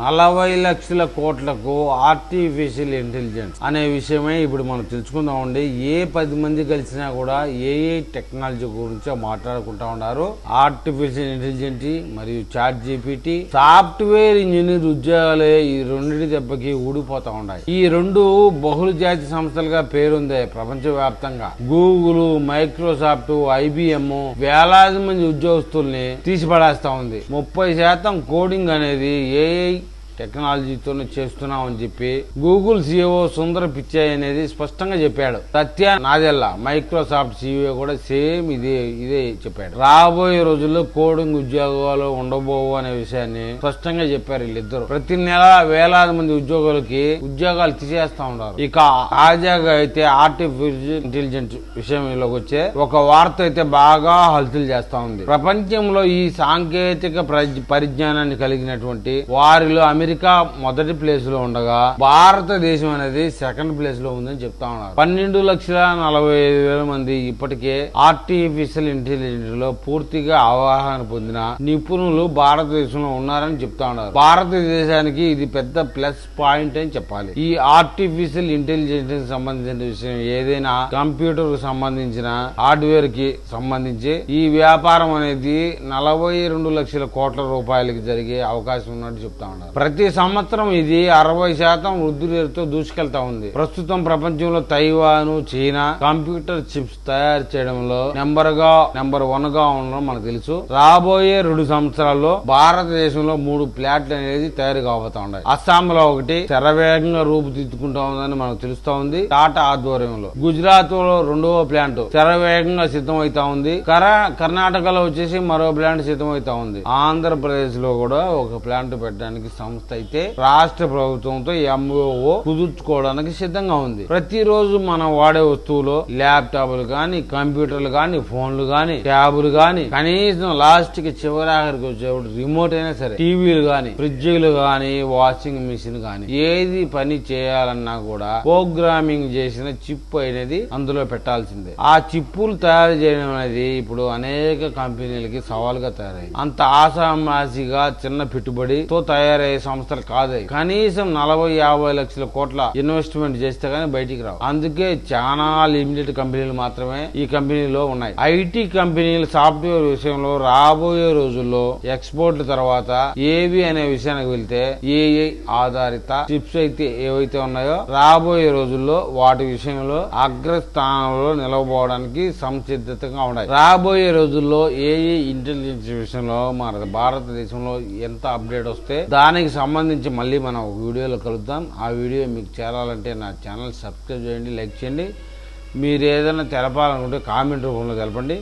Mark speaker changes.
Speaker 1: నలభై లక్షల కోట్లకు ఆర్టిఫిషియల్ ఇంటెలిజెన్స్ అనే విషయమే ఇప్పుడు మనం తెలుసుకుందామండి. ఏ పది మంది కలిసినా కూడా ఏ ఏ టెక్నాలజీ గురించి మాట్లాడుకుంటా ఉన్నారు. ఆర్టిఫిషియల్ ఇంటెలిజెన్స్ మరియు చాట్ జీపీటీ సాఫ్ట్వేర్ ఇంజనీర్ ఉద్యోగాలే ఈ రెండింటి దెబ్బకి ఊడిపోతా ఉన్నాయి. ఈ రెండు బహుళ జాతి సంస్థలుగా పేరుంది ప్రపంచ వ్యాప్తంగా గూగుల్ మైక్రోసాఫ్ట్ ఐబిఎం వేలాది మంది ఉద్యోగస్తుల్ని తీసిపడేస్తా ఉంది. ముప్పై శాతం కోడింగ్ అనేది ఏఐ టెక్నాలజీతోనే చేస్తున్నామని చెప్పి గూగుల్ సీఈఓ సుందర పిచ్చాయ్ అనేది స్పష్టంగా చెప్పాడు. సత్య నాదెల్లా మైక్రోసాఫ్ట్ సీఈఓ కూడా సేమ్ ఇదే ఇదే చెప్పాడు. రాబోయే రోజుల్లో కోడింగ్ ఉద్యోగాలు ఉండబోవు అనే విషయాన్ని స్పష్టంగా చెప్పారు వీళ్ళిద్దరు. ప్రతి నెల వేలాది మంది ఉద్యోగులకి ఉద్యోగాలు తీసేస్తా ఉన్నారు. ఇక తాజాగా అయితే ఆర్టిఫిషియల్ ఇంటెలిజెన్స్ విషయంలోకి వచ్చే ఒక వార్త అయితే బాగా హల్చల్ చేస్తా ఉంది. ప్రపంచంలో ఈ సాంకేతిక పరిజ్ఞానాన్ని కలిగినటువంటి వారిలో అమెరికా అమెరికా మొదటి ప్లేస్లో ఉండగా భారతదేశం అనేది సెకండ్ ప్లేస్లో ఉందని చెప్తా ఉన్నారు. పన్నెండు లక్షల నలభై ఐదు వేల మంది ఇప్పటికే ఆర్టిఫిషియల్ ఇంటెలిజెన్స్లో పూర్తిగా అవగాహన పొందిన నిపుణులు భారతదేశంలో ఉన్నారని చెప్తా ఉన్నారు. భారతదేశానికి ఇది పెద్ద ప్లస్ పాయింట్ అని చెప్పాలి. ఈ ఆర్టిఫిషియల్ ఇంటెలిజెన్స్ సంబంధించిన విషయం ఏదైనా కంప్యూటర్కు సంబంధించిన హార్డ్వేర్కి సంబంధించి ఈ వ్యాపారం అనేది నలభై రెండు లక్షల కోట్ల రూపాయలకి జరిగే అవకాశం ఉన్నట్టు చెప్తా ఉన్నారు. ప్రతి సంవత్సరం ఇది అరవై శాతం వృద్ధి రేటుతో దూసుకెళ్తా ఉంది. ప్రస్తుతం ప్రపంచంలో తైవాన్ చైనా కంప్యూటర్ చిప్స్ తయారు చేయడంలో నెంబర్గా నెంబర్ వన్గా ఉండడం మనకు తెలుసు. రాబోయే రెండు సంవత్సరాల్లో భారతదేశంలో మూడు ప్లాట్లు అనేది తయారు కాబోతా ఉన్నాయి. అస్సాం లో ఒకటి శరవేగంగా రూపుదిద్దుకుంటా ఉందని మనకు తెలుస్తా ఉంది. టాటా ఆధ్వర్యంలో గుజరాత్లో రెండవ ప్లాంట్ శరవేగంగా సిద్ధం అవుతా ఉంది. కర కర్ణాటకలో వచ్చేసి మరో ప్లాంట్ సిద్ధం అవుతా ఉంది. ఆంధ్రప్రదేశ్లో కూడా ఒక ప్లాంట్ పెట్టడానికి సంస్థ అయితే రాష్ట్ర ప్రభుత్వంతో ఎంఓఓ కుదుర్చుకోవడానికి సిద్ధంగా ఉంది. ప్రతిరోజు మనం వాడే వస్తువులు ల్యాప్టాప్లు కానీ కంప్యూటర్లు కానీ ఫోన్లు కానీ ట్యాబులు కానీ కనీసం లాస్ట్కి చివరి ఆఖరికి వచ్చేప్పుడు రిమోట్ అయినా సరే టీవీలు కానీ ఫ్రిడ్జ్లు కానీ వాషింగ్ మిషన్ కానీ ఏది పని చేయాలన్నా కూడా ప్రోగ్రామింగ్ చేసిన చిప్ అనేది అందులో పెట్టాల్సిందే. ఆ చిప్పులు తయారు చేయడం అనేది ఇప్పుడు అనేక కంపెనీలకి సవాల్గా తయారయ్యింది అంత ఆసామాసిగా చిన్న పెట్టుబడితో తయారయ్యే సంస్థలు కాదు. కనీసం నలభై యాభై లక్షల కోట్ల ఇన్వెస్ట్మెంట్ చేస్తే గానీ బయటికి రావు. అందుకే చాలా లిమిటెడ్ కంపెనీలు మాత్రమే ఈ కంపెనీలో ఉన్నాయి. ఐటీ కంపెనీలు సాఫ్ట్వేర్ విషయంలో రాబోయే రోజుల్లో ఎక్స్పోర్ట్ తర్వాత ఏవి అనే విషయానికి వెళ్తే ఏఐ ఆధారిత చిప్స్ అయితే ఏవైతే ఉన్నాయో రాబోయే రోజుల్లో వాటి విషయంలో అగ్రస్థానంలో నిలవబోవడానికి సంసిద్ధతగా ఉన్నాయి. రాబోయే రోజుల్లో ఏఐ ఇంటెలిజెన్స్ విషయంలో మన భారతదేశంలో ఎంత అప్డేట్ వస్తే దానికి సంబంధించి మళ్ళీ మనం ఒక వీడియోలో కలుద్దాం. ఆ వీడియో మీకు చేరాలంటే నా ఛానల్ సబ్స్క్రైబ్ చేయండి లైక్ చేయండి. మీరు ఏదైనా తెలపాలనుకుంటే కామెంట్ రూపంలో తెలపండి.